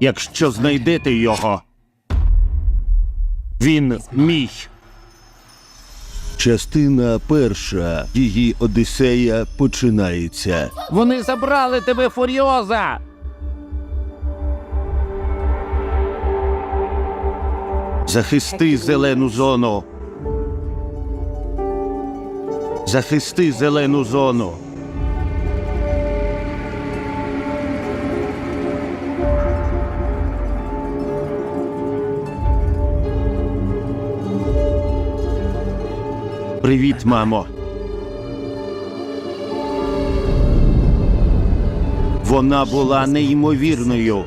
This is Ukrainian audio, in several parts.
Якщо знайдете його, він мій. Частина перша. Її Одіссея починається. Вони забрали тебе, Фуріоза! Захисти зелену зону. Захисти зелену зону. Привіт, мамо. Вона була неймовірною.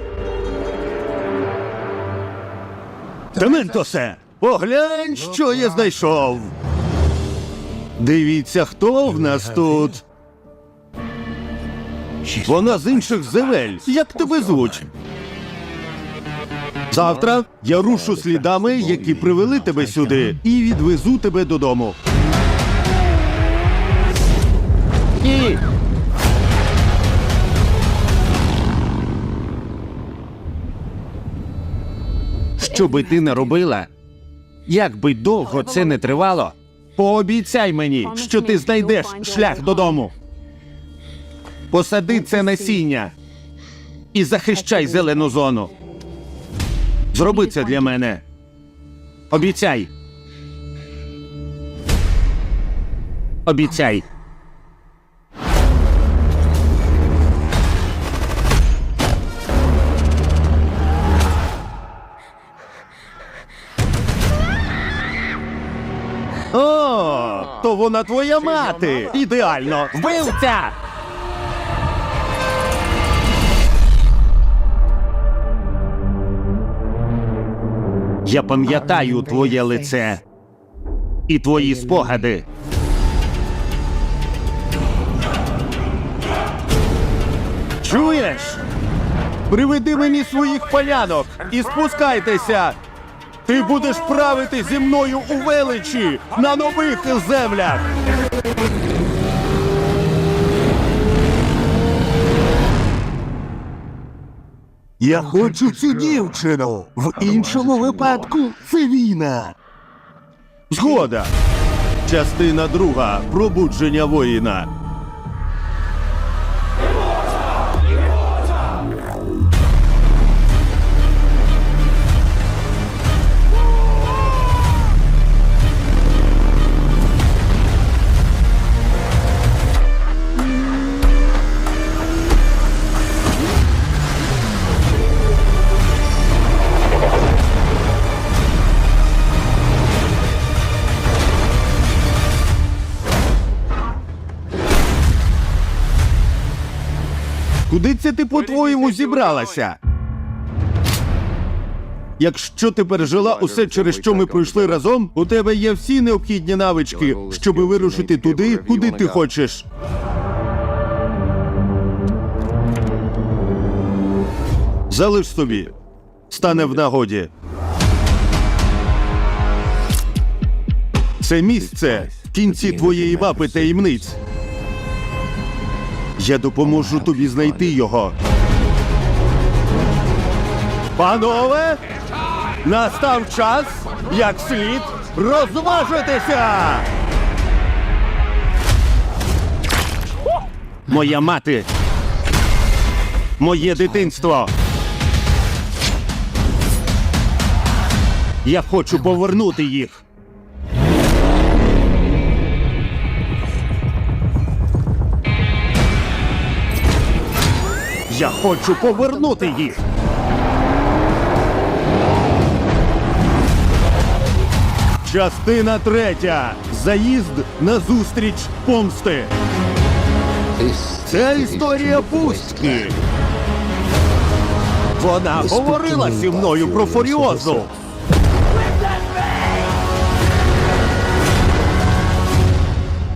Дементосе, поглянь, що я знайшов. Дивіться, хто в нас тут. Вона з інших земель. Як тебе звуть? Завтра я рушу слідами, які привели тебе сюди, і відвезу тебе додому. Що би ти не робила, як би довго це не тривало, пообіцяй мені, що ти знайдеш шлях додому. Посади це насіння і захищай зелену зону. Зроби це для мене. Обіцяй. Обіцяй. То вона твоя мати. Ідеально. Вбивця! Я пам'ятаю твоє лице і твої спогади. Чуєш? Приведи мені своїх полянок і спускайтеся. Ти будеш правити зі мною у величі на нових землях. Я хочу цю дівчину. В іншому випадку це війна. Згода. Частина друга. Пробудження воїна. Куди це ти, по-твоєму, зібралася? Якщо ти пережила усе, через що ми пройшли разом, у тебе є всі необхідні навички, щоб вирушити туди, куди ти хочеш. Залиш собі. Стане в нагоді. Це місце в кінці твоєї мапи таємниць. Я допоможу тобі знайти його. Панове, настав час, як слід, розважитися. Моя мати. Моє дитинство. Я хочу повернути їх. Я хочу повернути їх. Частина третя. Заїзд на зустріч помсти. Це історія пустки. Вона говорила зі мною про Фуріозу.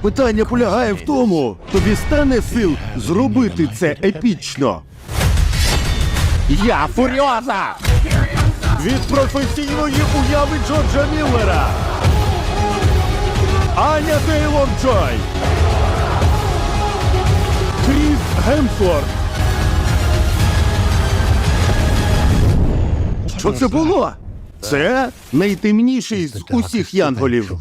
Питання полягає в тому, тобі стане сил зробити це епічно. Я фуріоза! Від професійної уяви Джорджа Міллера. Аня Тейлор Джой. Кріс Гемсворт. Що це було? Це найтемніший з усіх янголів.